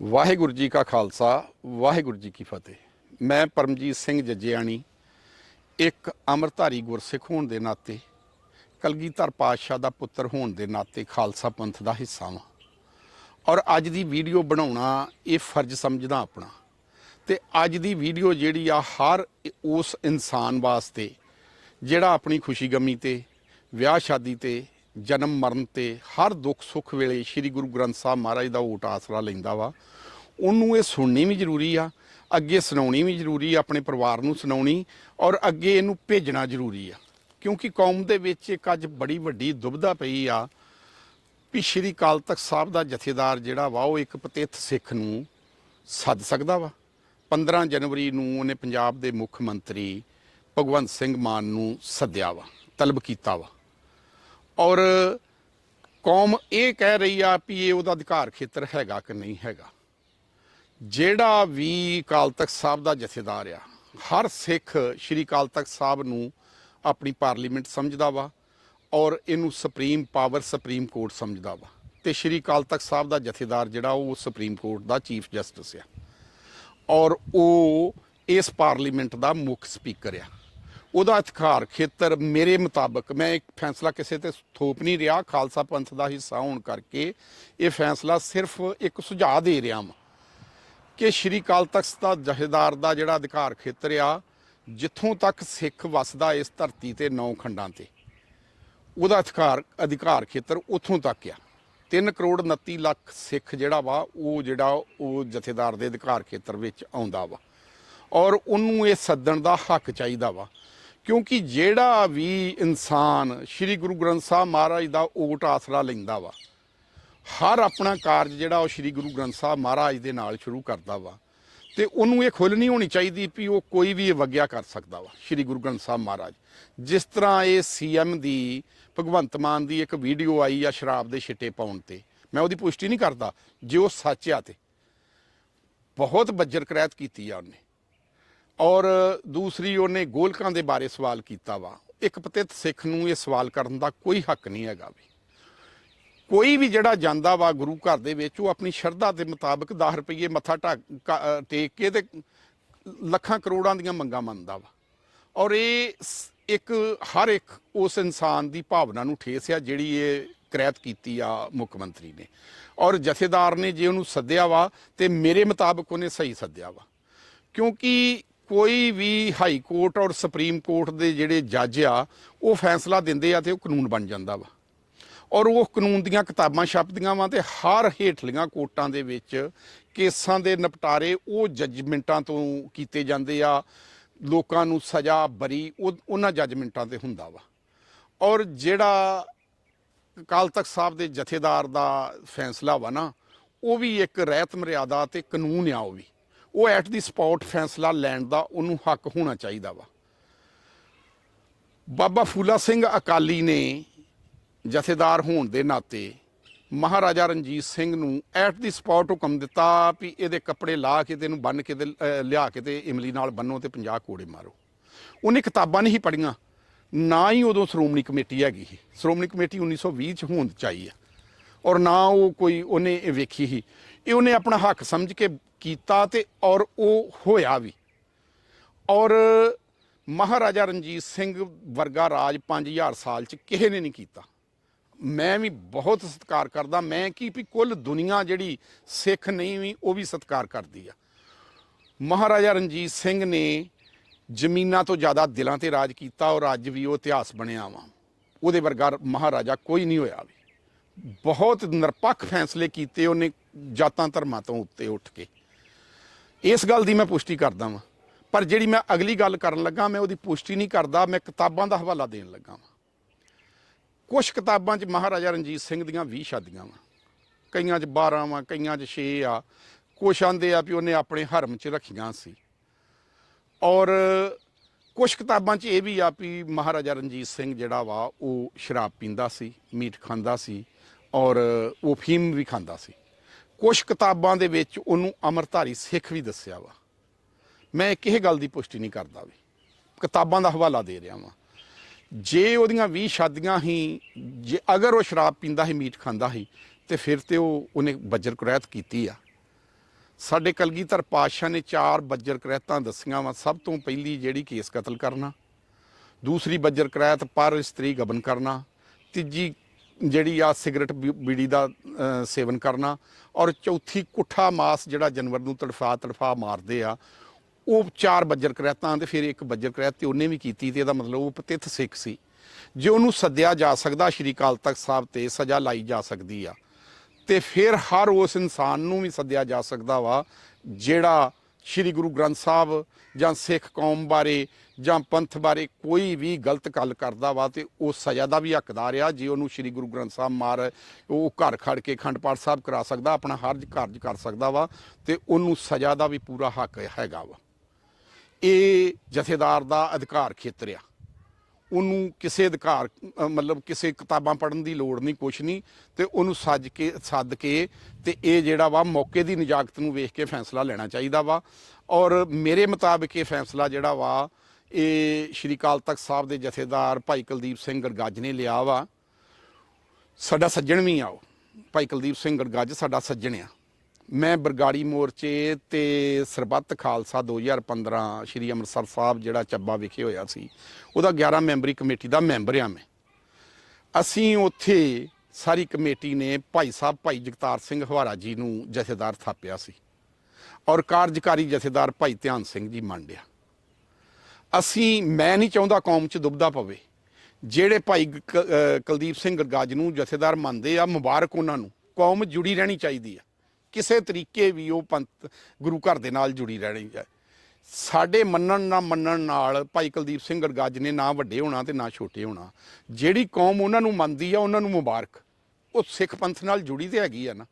ਵਾਹਿਗੁਰੂ ਜੀ ਕਾ ਖਾਲਸਾ, ਵਾਹਿਗੁਰੂ ਜੀ ਕੀ ਫਤਿਹ। ਮੈਂ ਪਰਮਜੀਤ ਸਿੰਘ ਜੱਜਿਆਣੀ, ਇੱਕ ਅਮਰਧਾਰੀ ਗੁਰਸਿੱਖ ਹੋਣ ਦੇ ਨਾਤੇ, ਕਲਗੀਧਰ ਪਾਤਸ਼ਾਹ ਦਾ ਪੁੱਤਰ ਹੋਣ ਦੇ ਨਾਤੇ ਖਾਲਸਾ ਪੰਥ ਦਾ ਹਿੱਸਾ ਹਾਂ ਔਰ ਅੱਜ ਦੀ ਵੀਡੀਓ ਬਣਾਉਣਾ, ਇਹ ਫਰਜ਼ ਸਮਝਦਾ ਆਪਣਾ। ਤੇ ਅੱਜ ਦੀ ਵੀਡੀਓ ਜਿਹੜੀ ਆ, ਹਰ ਉਸ ਇਨਸਾਨ ਵਾਸਤੇ, ਜਿਹੜਾ ਆਪਣੀ ਖੁਸ਼ੀ ਗਮੀ ਤੇ, ਵਿਆਹ ਸ਼ਾਦੀ ਤੇ ਜਨਮ ਮਰਨ ਤੇ ਹਰ ਦੁੱਖ ਸੁੱਖ ਵੇਲੇ ਸ੍ਰੀ ਗੁਰੂ ਗ੍ਰੰਥ ਸਾਹਿਬ ਮਹਾਰਾਜ ਦਾ ਓਟ ਆਸਰਾ ਲੈਂਦਾ ਵਾ। ਉਹਨੂੰ ਇਹ ਸੁਣਨੀ ਵੀ ਜ਼ਰੂਰੀ ਆ, ਅੱਗੇ ਸੁਣਾਉਣੀ ਵੀ ਜ਼ਰੂਰੀ ਆ ਆਪਣੇ ਪਰਿਵਾਰ ਨੂੰ ਸੁਣਾਉਣੀ ਔਰ ਅੱਗੇ ਇਹਨੂੰ ਭੇਜਣਾ ਜ਼ਰੂਰੀ ਆ। ਕਿਉਂਕਿ ਕੌਮ ਦੇ ਵਿੱਚ ਇੱਕ ਅੱਜ ਬੜੀ ਵੱਡੀ ਦੁਬਿਧਾ ਪਈ ਆ ਵੀ ਸ਼੍ਰੀ ਅਕਾਲ ਤਖਤ ਸਾਹਿਬ ਦਾ ਜਥੇਦਾਰ ਜਿਹੜਾ ਵਾ, ਉਹ ਇੱਕ ਪਤਿੱਤ ਸਿੱਖ ਨੂੰ ਸੱਦ ਸਕਦਾ ਵਾ। 15 ਜਨਵਰੀ ਨੂੰ ਉਹਨੇ ਪੰਜਾਬ ਦੇ ਮੁੱਖ ਮੰਤਰੀ ਭਗਵੰਤ ਸਿੰਘ ਮਾਨ ਨੂੰ ਸੱਦਿਆ ਵਾ, ਤਲਬ ਕੀਤਾ ਵਾ। ਔਰ ਕੌਮ ਇਹ ਕਹਿ ਰਹੀ ਆ ਵੀ ਇਹ ਉਹਦਾ ਅਧਿਕਾਰ ਖੇਤਰ ਹੈਗਾ ਕਿ ਨਹੀਂ ਹੈਗਾ। ਜਿਹੜਾ ਵੀ ਅਕਾਲ ਤਖਤ ਸਾਹਿਬ ਦਾ ਜਥੇਦਾਰ ਆ, ਹਰ ਸਿੱਖ ਸ਼੍ਰੀ ਅਕਾਲ ਤਖਤ ਸਾਹਿਬ ਨੂੰ ਆਪਣੀ ਪਾਰਲੀਮੈਂਟ ਸਮਝਦਾ ਵਾ ਔਰ ਇਹਨੂੰ ਸੁਪਰੀਮ ਪਾਵਰ ਸੁਪਰੀਮ ਕੋਰਟ ਸਮਝਦਾ ਵਾ। ਤੇ ਸ਼੍ਰੀ ਅਕਾਲ ਤਖਤ ਸਾਹਿਬ ਦਾ ਜਥੇਦਾਰ ਜਿਹੜਾ ਉਹ ਸੁਪਰੀਮ ਕੋਰਟ ਦਾ ਚੀਫ ਜਸਟਿਸ ਆ। ਔਰ ਉਹ ਇਸ ਪਾਰਲੀਮੈਂਟ ਦਾ ਮੁੱਖ ਸਪੀਕਰ ਆ। ਉਹਦਾ ਅਧਿਕਾਰ ਖੇਤਰ ਮੇਰੇ ਮੁਤਾਬਕ ਮੈਂ ਇੱਕ ਫੈਸਲਾ ਕਿਸੇ ਤੇ ਥੋਪ ਨਹੀਂ ਰਿਹਾ, ਖਾਲਸਾ ਪੰਥ ਦਾ ਹਿੱਸਾ ਹੋਣ ਕਰਕੇ ਇਹ ਫੈਸਲਾ ਸਿਰਫ ਇੱਕ ਸੁਝਾਅ ਦੇ ਰਿਹਾ ਹਾਂ ਕਿ ਸ਼੍ਰੀ ਅਕਾਲ ਤਖਤ ਦਾ ਜਹੇਦਾਰ ਦਾ ਜਿਹੜਾ ਅਧਿਕਾਰ ਖੇਤਰ ਆ, ਜਿੱਥੋਂ ਤੱਕ ਸਿੱਖ ਵਸਦਾ ਇਸ ਧਰਤੀ ਤੇ ਨੌ ਖੰਡਾਂ ਤੇ, ਉਹਦਾ ਅਧਿਕਾਰ ਅਧਿਕਾਰ ਖੇਤਰ ਉੱਥੋਂ ਤੱਕ ਆ। 3 ਕਰੋੜ 29 ਲੱਖ ਸਿੱਖ ਜਿਹੜਾ ਵਾ, ਉਹ ਜਿਹੜਾ ਉਹ ਜਥੇਦਾਰ ਦੇ ਅਧਿਕਾਰ ਖੇਤਰ ਵਿੱਚ ਆਉਂਦਾ ਵਾ। ਔਰ ਉਹਨੂੰ ਇਹ ਸੱਦਣ ਦਾ ਹੱਕ ਚਾਹੀਦਾ ਵਾ ਕਿਉਂਕਿ ਜਿਹੜਾ ਵੀ ਇਨਸਾਨ ਸ੍ਰੀ ਗੁਰੂ ਗ੍ਰੰਥ ਸਾਹਿਬ ਮਹਾਰਾਜ ਦਾ ਓਟ ਆਸਰਾ ਲੈਂਦਾ ਵਾ, ਹਰ ਆਪਣਾ ਕਾਰਜ ਜਿਹੜਾ ਉਹ ਸ੍ਰੀ ਗੁਰੂ ਗ੍ਰੰਥ ਸਾਹਿਬ ਮਹਾਰਾਜ ਦੇ ਨਾਲ ਸ਼ੁਰੂ ਕਰਦਾ ਵਾ, ਤੇ ਉਹਨੂੰ ਇਹ ਖੁੱਲ ਨਹੀਂ ਹੋਣੀ ਚਾਹੀਦੀ ਵੀ ਉਹ ਕੋਈ ਵੀ ਵਗਿਆ ਕਰ ਸਕਦਾ ਵਾ, ਸ੍ਰੀ ਗੁਰੂ ਗ੍ਰੰਥ ਸਾਹਿਬ ਮਹਾਰਾਜ। ਜਿਸ ਤਰ੍ਹਾਂ ਇਹ ਸੀਐਮ ਦੀ ਭਗਵੰਤ ਮਾਨ ਦੀ ਇੱਕ ਵੀਡੀਓ ਆਈ ਆ ਸ਼ਰਾਬ ਦੇ ਛਿੱਟੇ ਪਾਉਣ ਤੇ, ਮੈਂ ਉਹਦੀ ਪੁਸ਼ਟੀ ਨਹੀਂ ਕਰਦਾ, ਜੇ ਉਹ ਸੱਚ ਆ ਤੇ। ਬਹੁਤ ਬੱਜਰ ਕਰੈਤ ਕੀਤੀ ਆ ਉਹਨੇ। ਔਰ ਦੂਸਰੀ, ਉਹਨੇ ਗੋਲਕਾਂ ਦੇ ਬਾਰੇ ਸਵਾਲ ਕੀਤਾ ਵਾ। ਇੱਕ ਪਤਿਤ ਸਿੱਖ ਨੂੰ ਇਹ ਸਵਾਲ ਕਰਨ ਦਾ ਕੋਈ ਹੱਕ ਨਹੀਂ ਹੈਗਾ ਵੀ। ਕੋਈ ਵੀ ਜਿਹੜਾ ਜਾਂਦਾ ਵਾ ਗੁਰੂ ਘਰ ਦੇ ਵਿੱਚ, ਉਹ ਆਪਣੀ ਸ਼ਰਧਾ ਦੇ ਮੁਤਾਬਕ 10 ਰੁਪਏ ਮੱਥਾ ਢੱਕ ਟੇਕ ਕੇ ਤੇ ਲੱਖਾਂ ਕਰੋੜਾਂ ਦੀਆਂ ਮੰਗਾਂ ਮੰਨਦਾ ਵਾ। ਔਰ ਇਹ ਇੱਕ, ਹਰ ਇੱਕ ਉਸ ਇਨਸਾਨ ਦੀ ਭਾਵਨਾ ਨੂੰ ਠੇਸ ਆ, ਜਿਹੜੀ ਇਹ ਕ੍ਰੈਤ ਕੀਤੀ ਆ ਮੁੱਖ ਮੰਤਰੀ ਨੇ। ਔਰ ਜਥੇਦਾਰ ਨੇ ਜੇ ਉਹਨੂੰ ਸੱਦਿਆ ਵਾ ਤੇ ਮੇਰੇ ਮੁਤਾਬਕ ਉਹਨੇ ਸਹੀ ਸੱਦਿਆ ਵਾ। ਕਿਉਂਕਿ ਕੋਈ ਵੀ ਹਾਈ ਕੋਰਟ ਔਰ ਸੁਪਰੀਮ ਕੋਰਟ ਦੇ ਜਿਹੜੇ ਜੱਜ ਆ, ਉਹ ਫੈਸਲਾ ਦਿੰਦੇ ਆ ਤੇ ਉਹ ਕਾਨੂੰਨ ਬਣ ਜਾਂਦਾ ਵਾ। ਔਰ ਉਹ ਕਾਨੂੰਨ ਦੀਆਂ ਕਿਤਾਬਾਂ ਛਪਦੀਆਂ ਵਾ ਤੇ ਹਰ ਹੇਠਲੀਆਂ ਕੋਰਟਾਂ ਦੇ ਵਿੱਚ ਕੇਸਾਂ ਦੇ ਨਿਪਟਾਰੇ ਉਹ ਜੱਜਮੈਂਟਾਂ ਤੋਂ ਕੀਤੇ ਜਾਂਦੇ ਆ। ਲੋਕਾਂ ਨੂੰ ਸਜ਼ਾ ਬਰੀ ਉਹ- ਉਹਨਾਂ ਜੱਜਮੈਂਟਾਂ ਤੇ ਹੁੰਦਾ ਵਾ। ਔਰ ਜਿਹੜਾ ਅਕਾਲ ਤਖਤ ਸਾਹਿਬ ਦੇ ਜਥੇਦਾਰ ਦਾ ਫੈਸਲਾ ਵਾ ਨਾ, ਉਹ ਵੀ ਇੱਕ ਰਹਿਤ ਮਰਿਆਦਾ ਤੇ ਕਾਨੂੰਨ ਆ ਉਹ ਵੀ। ਉਹ ਐਟ ਦੀ ਸਪੌਟ ਫੈਸਲਾ ਲੈਣ ਦਾ ਉਹਨੂੰ ਹੱਕ ਹੋਣਾ ਚਾਹੀਦਾ ਵਾ। ਬਾਬਾ ਫੂਲਾ ਸਿੰਘ ਅਕਾਲੀ ਨੇ ਜਥੇਦਾਰ ਹੋਣ ਦੇ ਨਾਤੇ ਮਹਾਰਾਜਾ ਰਣਜੀਤ ਸਿੰਘ ਨੂੰ ਐਟ ਦੀ ਸਪੌਟ ਹੁਕਮ ਦਿੱਤਾ ਵੀ ਇਹਦੇ ਕੱਪੜੇ ਲਾ ਕੇ ਤੇ ਇਹਨੂੰ ਬੰਨ ਕੇ ਤੇ ਲਿਆ ਕੇ ਤੇ ਇਮਲੀ ਨਾਲ ਬੰਨੋ ਤੇ 50 ਕੋੜੇ ਮਾਰੋ। ਉਹਨੇ ਕਿਤਾਬਾਂ ਨਹੀਂ ਪੜ੍ਹੀਆਂ, ਨਾ ਹੀ ਉਦੋਂ ਸ਼੍ਰੋਮਣੀ ਕਮੇਟੀ ਹੈਗੀ ਸੀ। ਸ਼੍ਰੋਮਣੀ ਕਮੇਟੀ 1920 ਚ ਹੋਂਦ ਚ ਆਈ ਆ। ਔਰ ਨਾ ਉਹ ਕੋਈ ਉਹਨੇ ਇਹ ਵੇਖੀ ਸੀ ਇਹ ਉਹਨੇ ਆਪਣਾ ਹੱਕ ਸਮਝ ਕੇ ਕੀਤਾ ਤੇ ਔਰ ਉਹ ਹੋਇਆ ਵੀ। ਔਰ ਮਹਾਰਾਜਾ ਰਣਜੀਤ ਸਿੰਘ ਵਰਗਾ ਰਾਜ 5000 ਸਾਲ ਚ ਕਿਸੇ ਨੇ ਨਹੀਂ ਕੀਤਾ। ਮੈਂ ਵੀ ਬਹੁਤ ਸਤਿਕਾਰ ਕਰਦਾ। ਮੈਂ ਕੀ ਵੀ ਕੁੱਲ ਦੁਨੀਆ ਜਿਹੜੀ ਸਿੱਖ ਨਹੀਂ ਵੀ, ਉਹ ਵੀ ਸਤਿਕਾਰ ਕਰਦੀ ਆ। ਮਹਾਰਾਜਾ ਰਣਜੀਤ ਸਿੰਘ ਨੇ ਜ਼ਮੀਨਾਂ ਤੋਂ ਜ਼ਿਆਦਾ ਦਿਲਾਂ ਤੇ ਰਾਜ ਕੀਤਾ ਔਰ ਅੱਜ ਵੀ ਉਹ ਇਤਿਹਾਸ ਬਣਿਆ ਵਾ। ਉਹਦੇ ਵਰਗਾ ਮਹਾਰਾਜਾ ਕੋਈ ਨਹੀਂ ਹੋਇਆ ਵੀ। ਬਹੁਤ ਨਿਰਪੱਖ ਫੈਸਲੇ ਕੀਤੇ ਉਹਨੇ ਜਾਤਾਂ ਧਰਮਾਂ ਤੋਂ ਉੱਤੇ ਉੱਠ ਕੇ। ਇਸ ਗੱਲ ਦੀ ਮੈਂ ਪੁਸ਼ਟੀ ਕਰਦਾ ਵਾਂ। ਪਰ ਜਿਹੜੀ ਮੈਂ ਅਗਲੀ ਗੱਲ ਕਰਨ ਲੱਗਾ, ਮੈਂ ਉਹਦੀ ਪੁਸ਼ਟੀ ਨਹੀਂ ਕਰਦਾ, ਮੈਂ ਕਿਤਾਬਾਂ ਦਾ ਹਵਾਲਾ ਦੇਣ ਲੱਗਾ ਵਾਂ। ਕੁਝ ਕਿਤਾਬਾਂ 'ਚ ਮਹਾਰਾਜਾ ਰਣਜੀਤ ਸਿੰਘ ਦੀਆਂ 20 ਸ਼ਾਦੀਆਂ ਵਾਂ। ਕਈਆਂ 'ਚ 12 ਵਾਂ, ਕਈਆਂ 'ਚ 6 ਆ। ਕੁਛ ਆਂਦੇ ਆ ਵੀ ਉਹਨੇ ਆਪਣੇ ਹਰਮ 'ਚ ਰੱਖੀਆਂ ਸੀ। ਔਰ ਕੁਝ ਕਿਤਾਬਾਂ 'ਚ ਇਹ ਵੀ ਆ ਵੀ ਮਹਾਰਾਜਾ ਰਣਜੀਤ ਸਿੰਘ ਜਿਹੜਾ ਵਾ, ਉਹ ਸ਼ਰਾਬ ਪੀਂਦਾ ਸੀ, ਮੀਟ ਖਾਂਦਾ ਸੀ ਔਰ ਉਹ ਫੀਮ ਵੀ ਖਾਂਦਾ ਸੀ। ਕੁਝ ਕਿਤਾਬਾਂ ਦੇ ਵਿੱਚ ਉਹਨੂੰ ਅਮਰਧਾਰੀ ਸਿੱਖ ਵੀ ਦੱਸਿਆ ਵਾ। ਮੈਂ ਕਿਸੇ ਗੱਲ ਦੀ ਪੁਸ਼ਟੀ ਨਹੀਂ ਕਰਦਾ ਵੀ, ਕਿਤਾਬਾਂ ਦਾ ਹਵਾਲਾ ਦੇ ਰਿਹਾ ਵਾਂ। ਜੇ ਉਹਦੀਆਂ 20 ਸ਼ਾਦੀਆਂ ਹੀ, ਜੇ ਅਗਰ ਉਹ ਸ਼ਰਾਬ ਪੀਂਦਾ ਸੀ, ਮੀਟ ਖਾਂਦਾ ਸੀ, ਤੇ ਫਿਰ ਤੇ ਉਹ ਉਹਨੇ ਬੱਜਰ ਕੁਰੈਤ ਕੀਤੀ ਆ। ਸਾਡੇ ਕਲਗੀਧਰ ਪਾਤਸ਼ਾਹ ਨੇ ਚਾਰ ਬੱਜਰ ਕ੍ਰੈਤਾਂ ਦੱਸੀਆਂ ਵਾ, ਸਭ ਤੋਂ ਪਹਿਲੀ ਜਿਹੜੀ ਕੇਸ ਕਤਲ ਕਰਨਾ, ਦੂਸਰੀ ਬੱਜਰ ਕ੍ਰੈਤ ਪਰ ਇਸਤਰੀ ਗਬਨ ਕਰਨਾ, ਤੀਜੀ ਜਿਹੜੀ ਆ ਸਿਗਰਟ ਬੀ- ਬੀੜੀ ਦਾ ਸੇਵਨ ਕਰਨਾ, ਔਰ ਚੌਥੀ ਕੁੱਠਾ ਮਾਸ ਜਿਹੜਾ ਜਾਨਵਰ ਨੂੰ ਤੜਫਾ ਤੜਫਾ ਮਾਰਦੇ ਆ, ਉਹ ਚਾਰ ਬੱਜਰ ਕ੍ਰੈਤਾਂ ਤੇ ਫਿਰ ਇੱਕ ਬੱਜਰ ਕ੍ਰੈਤ ਤੇ ਉਹਨੇ ਵੀ ਕੀਤੀ ਤੇ ਇਹਦਾ ਮਤਲਬ ਉਹ ਪਤਿਤ ਸਿੱਖ ਸੀ। ਜੇ ਉਹਨੂੰ ਸੱਦਿਆ ਜਾ ਸਕਦਾ, ਸ਼੍ਰੀ ਅਕਾਲ ਤਖਤ ਸਾਹਿਬ ਤੇ ਸਜ਼ਾ ਲਾਈ ਜਾ ਸਕਦੀ ਆ। ਤੇ ਫਿਰ ਹਰ ਉਸ ਇਨਸਾਨ ਨੂੰ ਵੀ ਸੱਦਿਆ ਜਾ ਸਕਦਾ ਵਾ, ਜਿਹੜਾ ਸ੍ਰੀ ਗੁਰੂ ਗ੍ਰੰਥ ਸਾਹਿਬ ਜਾਂ ਸਿੱਖ ਕੌਮ ਬਾਰੇ ਜਾਂ ਪੰਥ ਬਾਰੇ ਕੋਈ ਵੀ ਗਲਤ ਗੱਲ ਕਰਦਾ ਵਾ ਤੇ ਉਹ ਸਜ਼ਾ ਦਾ ਵੀ ਹੱਕਦਾਰ ਆ। ਜੇ ਉਹਨੂੰ ਸ੍ਰੀ ਗੁਰੂ ਗ੍ਰੰਥ ਸਾਹਿਬ ਮਾਰ, ਉਹ ਘਰ ਖੜ ਕੇ ਖੰਡ ਪਾਠ ਸਾਹਿਬ ਕਰਾ ਸਕਦਾ, ਆਪਣਾ ਹਰਜ ਕਾਰਜ ਕਰ ਸਕਦਾ ਵਾ ਤੇ ਉਹਨੂੰ ਸਜ਼ਾ ਦਾ ਵੀ ਪੂਰਾ ਹੱਕ ਹੈਗਾ ਵਾ। ਇਹ ਜਥੇਦਾਰ ਦਾ ਅਧਿਕਾਰ ਖੇਤਰ ਆ। ਉਹਨੂੰ ਕਿਸੇ ਅਧਿਕਾਰ ਮਤਲਬ ਕਿਸੇ ਕਿਤਾਬਾਂ ਪੜ੍ਹਨ ਦੀ ਲੋੜ ਨਹੀਂ, ਕੁਛ ਨਹੀਂ, ਤੇ ਉਹਨੂੰ ਸੱਜ ਕੇ, ਸੱਦ ਕੇ ਤੇ ਇਹ ਜਿਹੜਾ ਵਾ ਮੌਕੇ ਦੀ ਨਜਾਕਤ ਨੂੰ ਵੇਖ ਕੇ ਫੈਸਲਾ ਲੈਣਾ ਚਾਹੀਦਾ ਵਾ। ਔਰ ਮੇਰੇ ਮੁਤਾਬਕ ਇਹ ਫੈਸਲਾ ਜਿਹੜਾ ਵਾ, ਇਹ ਸ਼੍ਰੀ ਅਕਾਲ ਤਖਤ ਸਾਹਿਬ ਦੇ ਜਥੇਦਾਰ ਭਾਈ ਕੁਲਦੀਪ ਸਿੰਘ ਗੜਗੱਜ ਨੇ ਲਿਆ ਵਾ। ਸਾਡਾ ਸੱਜਣ ਵੀ ਆ ਉਹ। ਭਾਈ ਕੁਲਦੀਪ ਸਿੰਘ ਗੜਗੱਜ ਸਾਡਾ ਸੱਜਣ ਆ। ਮੈਂ ਬਰਗਾੜੀ ਮੋਰਚੇ ਤੇ ਸਰਬੱਤ ਖਾਲਸਾ 2015 ਸ਼੍ਰੀ ਅੰਮ੍ਰਿਤਸਰ ਸਾਹਿਬ ਜਿਹੜਾ ਚੱਬਾ ਵਿਖੇ ਹੋਇਆ ਸੀ, ਉਹਦਾ 11 ਮੈਂਬਰੀ ਕਮੇਟੀ ਦਾ ਮੈਂਬਰ ਆ ਮੈਂ। ਅਸੀਂ ਉੱਥੇ ਸਾਰੀ ਕਮੇਟੀ ਨੇ ਭਾਈ ਸਾਹਿਬ ਭਾਈ ਜਗਤਾਰ ਸਿੰਘ ਹਵਾਰਾ ਜੀ ਨੂੰ ਜਥੇਦਾਰ ਥਾਪਿਆ ਸੀ ਔਰ ਕਾਰਜਕਾਰੀ ਜਥੇਦਾਰ ਭਾਈ ਧਿਆਨ ਸਿੰਘ ਜੀ ਮੰਡਿਆ ਅਸੀਂ, ਮੈਂ ਨਹੀਂ ਚਾਹੁੰਦਾ ਕੌਮ 'ਚ ਦੁਬਦਾ ਪਵੇ। ਜਿਹੜੇ ਭਾਈ ਕੁਲਦੀਪ ਸਿੰਘ ਗਰਗਾਜ ਨੂੰ ਜਥੇਦਾਰ ਮੰਨਦੇ ਆ, ਮੁਬਾਰਕ ਉਹਨਾਂ ਨੂੰ। ਕੌਮ ਜੁੜੀ ਰਹਿਣੀ ਚਾਹੀਦੀ ਆ। ਕਿਸੇ ਤਰੀਕੇ ਵੀ ਉਹ ਪੰਥ ਗੁਰੂ ਘਰ ਦੇ ਨਾਲ ਜੁੜੀ ਰਹਿਣੀ ਹੈ। ਸਾਡੇ ਮੰਨਣ ਨਾ ਮੰਨਣ ਨਾਲ ਭਾਈ ਕੁਲਦੀਪ ਸਿੰਘ ਗਰਗਾਜ ਨੇ ਨਾ ਵੱਡੇ ਹੋਣਾ ਤੇ ਨਾ ਛੋਟੇ ਹੋਣਾ। ਜਿਹੜੀ ਕੌਮ ਉਹਨਾਂ ਨੂੰ ਮੰਨਦੀ ਆ, ਉਹਨਾਂ ਨੂੰ ਮੁਬਾਰਕ। ਉਹ ਸਿੱਖ ਪੰਥ ਨਾਲ ਜੁੜੀ ਤੇ ਹੈਗੀ ਆ ਨਾ।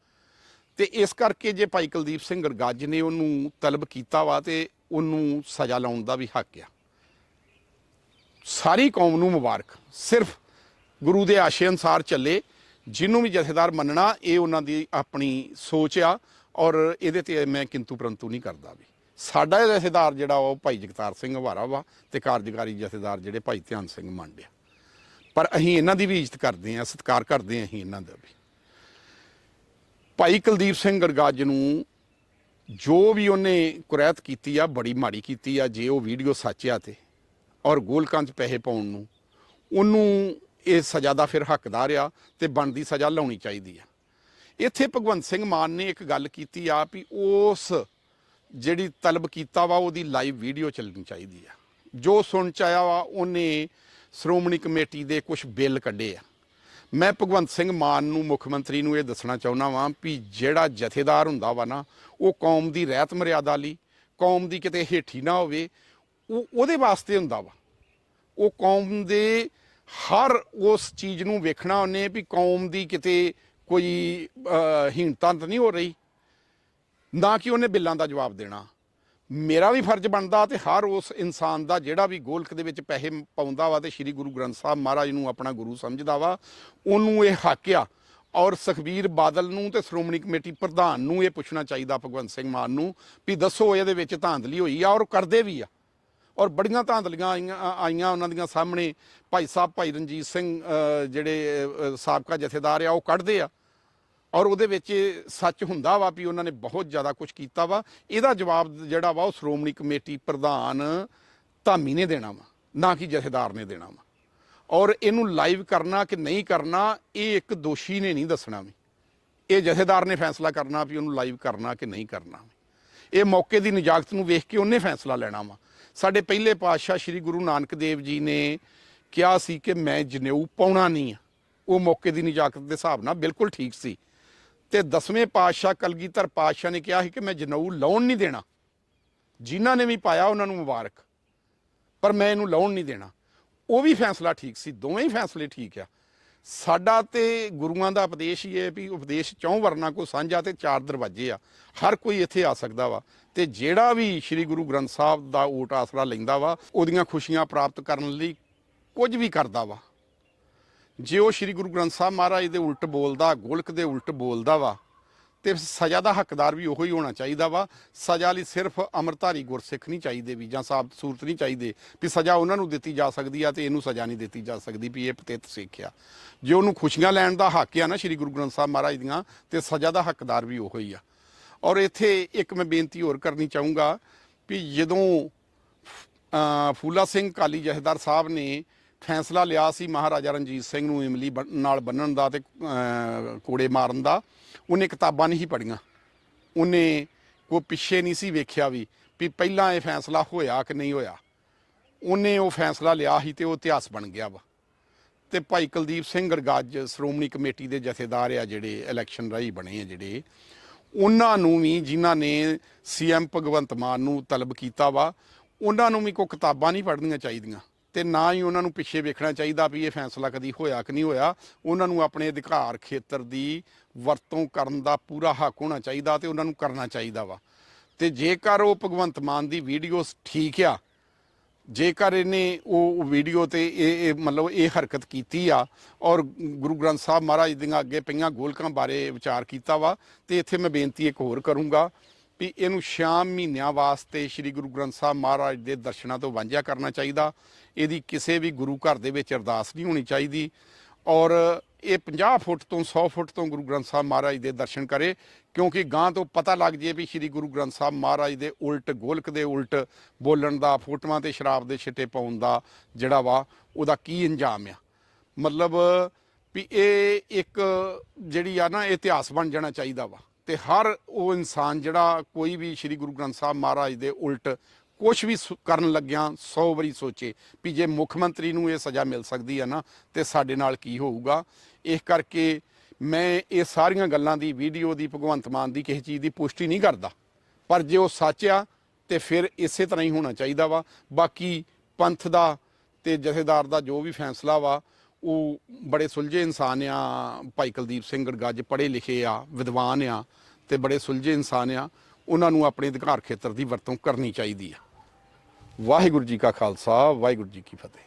ਤੇ ਇਸ ਕਰਕੇ ਜੇ ਭਾਈ ਕੁਲਦੀਪ ਸਿੰਘ ਗਰਗੱਜ ਨੇ ਉਹਨੂੰ ਤਲਬ ਕੀਤਾ ਵਾ ਤੇ ਉਹਨੂੰ ਸਜ਼ਾ ਲਾਉਣ ਦਾ ਵੀ ਹੱਕ ਆ। ਸਾਰੀ ਕੌਮ ਨੂੰ ਮੁਬਾਰਕ। ਸਿਰਫ ਗੁਰੂ ਦੇ ਆਸ਼ੇ ਅਨਸਾਰ ਚੱਲੇ। ਜਿਹਨੂੰ ਵੀ ਜਥੇਦਾਰ ਮੰਨਣਾ, ਇਹ ਉਹਨਾਂ ਦੀ ਆਪਣੀ ਸੋਚ ਆ ਔਰ ਇਹਦੇ ਤੇ ਮੈਂ ਕਿੰਤੂ ਪਰੰਤੂ ਨਹੀਂ ਕਰਦਾ ਵੀ। ਸਾਡਾ ਜਥੇਦਾਰ ਜਿਹੜਾ ਉਹ ਭਾਈ ਜਗਤਾਰ ਸਿੰਘ ਹਵਾਰਾ ਵਾ ਤੇ ਕਾਰਜਕਾਰੀ ਜਥੇਦਾਰ ਜਿਹੜੇ ਭਾਈ ਧਿਆਨ ਸਿੰਘ ਮੰਡਿਆ ਪਰ ਅਸੀਂ ਇਹਨਾਂ ਦੀ ਵੀ ਇੱਜ਼ਤ ਕਰਦੇ ਹਾਂ, ਸਤਿਕਾਰ ਕਰਦੇ ਹਾਂ ਅਸੀਂ ਇਹਨਾਂ ਦਾ ਵੀ। ਭਾਈ ਕੁਲਦੀਪ ਸਿੰਘ ਗਰਗਾਜ ਨੂੰ ਜੋ ਵੀ ਉਹਨੇ ਕੁਰੈਤ ਕੀਤੀ ਆ, ਬੜੀ ਮਾੜੀ ਕੀਤੀ ਆ, ਜੇ ਉਹ ਵੀਡੀਓ ਸੱਚ ਆ ਤੇ, ਔਰ ਗੋਲਕਾਂ 'ਚ ਪੈਸੇ ਪਾਉਣ ਨੂੰ, ਉਹਨੂੰ ਇਹ ਸਜ਼ਾ ਦਾ ਫਿਰ ਹੱਕਦਾਰ ਆ ਤੇ ਬਣਦੀ ਸਜ਼ਾ ਲਾਉਣੀ ਚਾਹੀਦੀ ਆ। ਇੱਥੇ ਭਗਵੰਤ ਸਿੰਘ ਮਾਨ ਨੇ ਇੱਕ ਗੱਲ ਕੀਤੀ ਆ ਵੀ ਉਸ ਜਿਹੜੀ ਤਲਬ ਕੀਤਾ ਵਾ, ਉਹਦੀ ਲਾਈਵ ਵੀਡੀਓ ਚੱਲਣੀ ਚਾਹੀਦੀ ਆ। ਜੋ ਸੁਣ ਚ ਆਇਆ ਵਾ, ਉਹਨੇ ਸ਼੍ਰੋਮਣੀ ਕਮੇਟੀ ਦੇ ਕੁਝ ਬਿੱਲ ਕੱਢੇ ਆ। ਮੈਂ ਭਗਵੰਤ ਸਿੰਘ ਮਾਨ ਨੂੰ, ਮੁੱਖ ਮੰਤਰੀ ਨੂੰ ਇਹ ਦੱਸਣਾ ਚਾਹੁੰਦਾ ਵਾਂ ਵੀ ਜਿਹੜਾ ਜਥੇਦਾਰ ਹੁੰਦਾ ਵਾ ਨਾ, ਉਹ ਕੌਮ ਦੀ ਰਹਿਤ ਮਰਿਆਦਾ ਲਈ, ਕੌਮ ਦੀ ਕਿਤੇ ਹੇਠੀ ਨਾ ਹੋਵੇ, ਉਹ ਉਹਦੇ ਵਾਸਤੇ ਹੁੰਦਾ ਵਾ। ਉਹ ਕੌਮ ਦੇ ਹਰ ਉਸ ਚੀਜ਼ ਨੂੰ ਵੇਖਣਾ ਉਹਨੇ ਵੀ ਕੌਮ ਦੀ ਕਿਤੇ ਕੋਈ ਹੀਣਤਾ ਤਾਂ ਨਹੀਂ ਹੋ ਰਹੀ। ਨਾ ਕਿ ਉਹਨੇ ਬਿੱਲਾਂ ਦਾ ਜਵਾਬ ਦੇਣਾ। ਮੇਰਾ ਵੀ ਫਰਜ਼ ਬਣਦਾ ਤੇ ਹਰ ਉਸ ਇਨਸਾਨ ਦਾ ਜਿਹੜਾ ਵੀ ਗੋਲਕ ਦੇ ਵਿੱਚ ਪੈਸੇ ਪਾਉਂਦਾ ਵਾ ਤੇ ਸ੍ਰੀ ਗੁਰੂ ਗ੍ਰੰਥ ਸਾਹਿਬ ਮਹਾਰਾਜ ਨੂੰ ਆਪਣਾ ਗੁਰੂ ਸਮਝਦਾ ਵਾ, ਉਹਨੂੰ ਇਹ ਹੱਕ ਆ। ਔਰ ਸੁਖਬੀਰ ਬਾਦਲ ਨੂੰ ਤੇ ਸ਼੍ਰੋਮਣੀ ਕਮੇਟੀ ਪ੍ਰਧਾਨ ਨੂੰ ਇਹ ਪੁੱਛਣਾ ਚਾਹੀਦਾ ਭਗਵੰਤ ਸਿੰਘ ਮਾਨ ਨੂੰ ਵੀ ਦੱਸੋ ਇਹਦੇ ਵਿੱਚ ਧਾਂਦਲੀ ਹੋਈ ਆ ਔਰ ਕਰਦੇ ਵੀ ਆ। ਔਰ ਬੜੀਆਂ ਧਾਂਦਲੀਆਂ ਆਈਆਂ ਆਈਆਂ ਉਹਨਾਂ ਦੀਆਂ ਸਾਹਮਣੇ ਭਾਈ ਸਾਹਿਬ, ਭਾਈ ਰਣਜੀਤ ਸਿੰਘ ਜਿਹੜੇ ਸਾਬਕਾ ਜਥੇਦਾਰ ਆ, ਉਹ ਕੱਢਦੇ ਆ। ਔਰ ਉਹਦੇ ਵਿੱਚ ਸੱਚ ਹੁੰਦਾ ਵਾ ਵੀ ਉਹਨਾਂ ਨੇ ਬਹੁਤ ਜ਼ਿਆਦਾ ਕੁਝ ਕੀਤਾ ਵਾ। ਇਹਦਾ ਜਵਾਬ ਜਿਹੜਾ ਵਾ, ਉਹ ਸ਼੍ਰੋਮਣੀ ਕਮੇਟੀ ਪ੍ਰਧਾਨ ਧਾਮੀ ਨੇ ਦੇਣਾ ਵਾ, ਨਾ ਕਿ ਜਥੇਦਾਰ ਨੇ ਦੇਣਾ ਵਾ। ਔਰ ਇਹਨੂੰ ਲਾਈਵ ਕਰਨਾ ਕਿ ਨਹੀਂ ਕਰਨਾ, ਇਹ ਇੱਕ ਦੋਸ਼ੀ ਨੇ ਨਹੀਂ ਦੱਸਣਾ ਵੀ। ਇਹ ਜਥੇਦਾਰ ਨੇ ਫੈਸਲਾ ਕਰਨਾ ਵੀ ਉਹਨੂੰ ਲਾਈਵ ਕਰਨਾ ਕਿ ਨਹੀਂ ਕਰਨਾ ਇਹ ਮੌਕੇ ਦੀ ਨਜਾਕਤ ਨੂੰ ਵੇਖ ਕੇ ਉਹਨੇ ਫੈਸਲਾ ਲੈਣਾ ਵਾ। ਸਾਡੇ ਪਹਿਲੇ ਪਾਤਸ਼ਾਹ ਸ੍ਰੀ ਗੁਰੂ ਨਾਨਕ ਦੇਵ ਜੀ ਨੇ ਕਿਹਾ ਸੀ ਕਿ ਮੈਂ ਜਨੇਊ ਪਾਉਣਾ ਨਹੀਂ ਆ। ਉਹ ਮੌਕੇ ਦੀ ਨਿਜਾਕਤ ਦੇ ਹਿਸਾਬ ਨਾਲ ਬਿਲਕੁਲ ਠੀਕ ਸੀ। ਤੇ ਦਸਵੇਂ ਪਾਤਸ਼ਾਹ ਕਲਗੀਧਰ ਪਾਤਸ਼ਾਹ ਨੇ ਕਿਹਾ ਸੀ ਕਿ ਮੈਂ ਜਨੇਊ ਲਾਉਣ ਨਹੀਂ ਦੇਣਾ। ਜਿਨ੍ਹਾਂ ਨੇ ਵੀ ਪਾਇਆ ਉਹਨਾਂ ਨੂੰ ਮੁਬਾਰਕ। ਪਰ ਮੈਂ ਇਹਨੂੰ ਲਾਉਣ ਨਹੀਂ ਦੇਣਾ। ਉਹ ਵੀ ਫੈਸਲਾ ਠੀਕ ਸੀ। ਦੋਵੇਂ ਹੀ ਫੈਸਲੇ ਠੀਕ ਆ। ਸਾਡਾ ਤੇ ਗੁਰੂਆਂ ਦਾ ਉਪਦੇਸ਼ ਹੀ ਹੈ ਵੀ ਉਪਦੇਸ਼ ਚੌਂ ਵਰਨਾ ਕੋ ਸਾਂਝਾ ਤੇ ਚਾਰ ਦਰਵਾਜ਼ੇ ਆ। ਹਰ ਕੋਈ ਇੱਥੇ ਆ ਸਕਦਾ ਵਾ। ਤੇ ਜਿਹੜਾ ਵੀ ਸ੍ਰੀ ਗੁਰੂ ਗ੍ਰੰਥ ਸਾਹਿਬ ਦਾ ਓਟ ਆਸਰਾ ਲੈਂਦਾ ਵਾ, ਉਹਦੀਆਂ ਖੁਸ਼ੀਆਂ ਪ੍ਰਾਪਤ ਕਰਨ ਲਈ ਕੁਝ ਵੀ ਕਰਦਾ ਵਾ। ਜੇ ਉਹ ਸ੍ਰੀ ਗੁਰੂ ਗ੍ਰੰਥ ਸਾਹਿਬ ਮਹਾਰਾਜ ਦੇ ਉਲਟ ਬੋਲਦਾ, ਗੋਲਕ ਦੇ ਉਲਟ ਬੋਲਦਾ ਵਾ, ਤੇ ਸਜ਼ਾ ਦਾ ਹੱਕਦਾਰ ਵੀ ਉਹੋ ਹੀ ਹੋਣਾ ਚਾਹੀਦਾ ਵਾ। ਸਜ਼ਾ ਲਈ ਸਿਰਫ ਅਮਰਧਾਰੀ ਗੁਰਸਿੱਖ ਨਹੀਂ ਚਾਹੀਦੇ ਵੀ ਜਾਂ ਸਾਬਤ ਸੂਰਤ ਨਹੀਂ ਚਾਹੀਦੇ ਵੀ ਸਜ਼ਾ ਉਹਨਾਂ ਨੂੰ ਦਿੱਤੀ ਜਾ ਸਕਦੀ ਆ ਤੇ ਇਹਨੂੰ ਸਜ਼ਾ ਨਹੀਂ ਦਿੱਤੀ ਜਾ ਸਕਦੀ ਵੀ ਇਹ ਪਤਿਤ ਸਿੱਖ ਆ। ਜੇ ਉਹਨੂੰ ਖੁਸ਼ੀਆਂ ਲੈਣ ਦਾ ਹੱਕ ਆ ਨਾ ਸ੍ਰੀ ਗੁਰੂ ਗ੍ਰੰਥ ਸਾਹਿਬ ਮਹਾਰਾਜ ਦੀਆਂ, ਤੇ ਸਜ਼ਾ ਦਾ ਹੱਕਦਾਰ ਵੀ ਉਹੋ ਹੀ ਆ। ਔਰ ਇੱਥੇ ਇੱਕ ਮੈਂ ਬੇਨਤੀ ਹੋਰ ਕਰਨੀ ਚਾਹੂੰਗਾ ਵੀ ਜਦੋਂ ਫੂਲਾ ਸਿੰਘ ਕਾਲੀ ਜਹੇਦਾਰ ਸਾਹਿਬ ਨੇ ਫੈਸਲਾ ਲਿਆ ਸੀ ਮਹਾਰਾਜਾ ਰਣਜੀਤ ਸਿੰਘ ਨੂੰ ਇਮਲੀ ਬਣ- ਨਾਲ ਬੰਨਣ ਦਾ ਤੇ ਅ, ਕੋੜੇ ਮਾਰਨ ਦਾ ਉਹਨੇ ਕਿਤਾਬਾਂ ਨਹੀਂ ਪੜ੍ਹੀਆਂ। ਉਹਨੇ ਕੋਈ ਪਿੱਛੇ ਨਹੀਂ ਸੀ ਵੇਖਿਆ ਵੀ ਵੀ ਪਹਿਲਾਂ ਇਹ ਫੈਸਲਾ ਹੋਇਆ ਕਿ ਨਹੀਂ ਹੋਇਆ। ਉਹਨੇ ਉਹ ਫੈਸਲਾ ਲਿਆ ਸੀ ਤੇ ਉਹ ਇਤਿਹਾਸ ਬਣ ਗਿਆ ਵਾ। ਤੇ ਭਾਈ ਕੁਲਦੀਪ ਸਿੰਘ ਗਰਗਾਜ ਸ਼੍ਰੋਮਣੀ ਕਮੇਟੀ ਦੇ ਜਥੇਦਾਰ ਆ ਜਿਹੜੇ ਇਲੈਕਸ਼ਨ ਰਾਹੀਂ ਬਣੇ ਆ ਜਿਹੜੇ ਉਹਨਾਂ ਨੂੰ ਵੀ ਜਿਨ੍ਹਾਂ ਨੇ ਸੀਐਮ ਭਗਵੰਤ ਮਾਨ ਨੂੰ ਤਲਬ ਕੀਤਾ ਵਾ ਉਹਨਾਂ ਨੂੰ ਵੀ ਕੋਈ ਕਿਤਾਬਾਂ ਨਹੀਂ ਪੜ੍ਹਨੀਆਂ ਚਾਹੀਦੀਆਂ। ਤੇ ਨਾ ਹੀ ਉਹਨਾਂ ਨੂੰ ਪਿੱਛੇ ਵੇਖਣਾ ਚਾਹੀਦਾ ਵੀ ਇਹ ਫੈਸਲਾ ਕਦੀ ਹੋਇਆ ਕਿ ਨਹੀਂ ਹੋਇਆ। ਉਹਨਾਂ ਨੂੰ ਆਪਣੇ ਅਧਿਕਾਰ ਖੇਤਰ ਦੀ ਵਰਤੋਂ ਕਰਨ ਦਾ ਪੂਰਾ ਹੱਕ ਹੋਣਾ ਚਾਹੀਦਾ ਤੇ ਉਹਨਾਂ ਨੂੰ ਕਰਨਾ ਚਾਹੀਦਾ ਵਾ। ਤੇ ਜੇਕਰ ਉਹ ਭਗਵੰਤ ਮਾਨ ਦੀ ਵੀਡੀਓਜ਼ ਠੀਕ ਆ, ਜੇਕਰ ਇਹਨੇ ਉਹ ਵੀਡੀਓ ਤੇ ਇਹ ਇਹ ਮਤਲਬ ਇਹ ਹਰਕਤ ਕੀਤੀ ਆ ਔਰ ਗੁਰੂ ਗ੍ਰੰਥ ਸਾਹਿਬ ਮਹਾਰਾਜ ਦੀਆਂ ਅੱਗੇ ਪਈਆਂ ਗੋਲਕਾਂ ਬਾਰੇ ਵਿਚਾਰ ਕੀਤਾ ਵਾ, ਤੇ ਇੱਥੇ ਮੈਂ ਬੇਨਤੀ ਇੱਕ ਹੋਰ ਕਰੂੰਗਾ ਵੀ ਇਹਨੂੰ ਸ਼ਾਮ ਮਹੀਨਿਆਂ ਵਾਸਤੇ ਸ੍ਰੀ ਗੁਰੂ ਗ੍ਰੰਥ ਸਾਹਿਬ ਮਹਾਰਾਜ ਦੇ ਦਰਸ਼ਨਾਂ ਤੋਂ ਵਾਂਝਿਆ ਕਰਨਾ ਚਾਹੀਦਾ। ਇਹਦੀ ਕਿਸੇ ਵੀ ਗੁਰੂ ਘਰ ਦੇ ਵਿੱਚ ਅਰਦਾਸ ਨਹੀਂ ਹੋਣੀ ਚਾਹੀਦੀ ਔਰ ਇਹ 50 ਫੁੱਟ ਤੋਂ 100 ਫੁੱਟ ਤੋਂ ਗੁਰੂ ਗ੍ਰੰਥ ਸਾਹਿਬ ਮਹਾਰਾਜ ਦੇ ਦਰਸ਼ਨ ਕਰੇ, ਕਿਉਂਕਿ ਗਾਂ ਤੋਂ ਪਤਾ ਲੱਗ ਜੇ ਵੀ ਸ੍ਰੀ ਗੁਰੂ ਗ੍ਰੰਥ ਸਾਹਿਬ ਮਹਾਰਾਜ ਦੇ ਉਲਟ, ਗੋਲਕ ਦੇ ਉਲਟ ਬੋਲਣ ਦਾ, ਫੋਟੋਆਂ ਤੇ ਸ਼ਰਾਬ ਦੇ ਛਿੱਟੇ ਪਾਉਣ ਦਾ ਜਿਹੜਾ ਵਾ, ਉਹਦਾ ਕੀ ਅੰਜਾਮ ਆ? ਮਤਲਬ ਵੀ ਇਹ ਇੱਕ ਜਿਹੜੀ ਆ ਨਾ ਇਤਿਹਾਸ ਬਣ ਜਾਣਾ ਚਾਹੀਦਾ ਵਾ। ਤੇ ਹਰ ਉਹ ਇਨਸਾਨ ਜਿਹੜਾ ਕੋਈ ਵੀ ਸ੍ਰੀ ਗੁਰੂ ਗ੍ਰੰਥ ਸਾਹਿਬ ਮਹਾਰਾਜ ਦੇ ਉਲਟ ਕੁਝ ਵੀ ਸੁ- ਕਰਨ ਲੱਗਿਆਂ 100 ਵਾਰੀ ਸੋਚੇ ਵੀ ਜੇ ਮੁੱਖ ਮੰਤਰੀ ਨੂੰ ਇਹ ਸਜ਼ਾ ਮਿਲ ਸਕਦੀ ਹੈ ਨਾ, ਤੇ ਸਾਡੇ ਨਾਲ ਕੀ ਹੋਊਗਾ। ਇਸ ਕਰਕੇ ਮੈਂ ਇਹ ਸਾਰੀਆਂ ਗੱਲਾਂ ਦੀ ਵੀਡੀਓ ਦੀ ਭਗਵੰਤ ਮਾਨ ਦੀ ਕਿਸੇ ਚੀਜ਼ ਦੀ ਪੁਸ਼ਟੀ ਨਹੀਂ ਕਰਦਾ। ਪਰ ਜੇ ਉਹ ਸੱਚ ਆ, ਤੇ ਫਿਰ ਇਸੇ ਤਰ੍ਹਾਂ ਹੀ ਹੋਣਾ ਚਾਹੀਦਾ ਵਾ। ਬਾਕੀ ਪੰਥ ਦਾ ਤੇ ਜਥੇਦਾਰ ਦਾ ਜੋ ਵੀ ਫੈਸਲਾ ਵਾ ਉਹ ਬੜੇ ਸੁਲਝੇ ਇਨਸਾਨ ਆ, ਭਾਈ ਕੁਲਦੀਪ ਸਿੰਘ ਗੜਗੱਜ ਪੜ੍ਹੇ ਲਿਖੇ ਆ, ਵਿਦਵਾਨ ਆ ਤੇ ਬੜੇ ਸੁਲਝੇ ਇਨਸਾਨ ਆ, ਉਹਨਾਂ ਨੂੰ ਆਪਣੇ ਅਧਿਕਾਰ ਖੇਤਰ ਦੀ ਵਰਤੋਂ ਕਰਨੀ ਚਾਹੀਦੀ ਆ। ਵਾਹਿਗੁਰੂ ਜੀ ਕਾ ਖਾਲਸਾ, ਵਾਹਿਗੁਰੂ ਜੀ ਕੀ ਫਤਿਹ।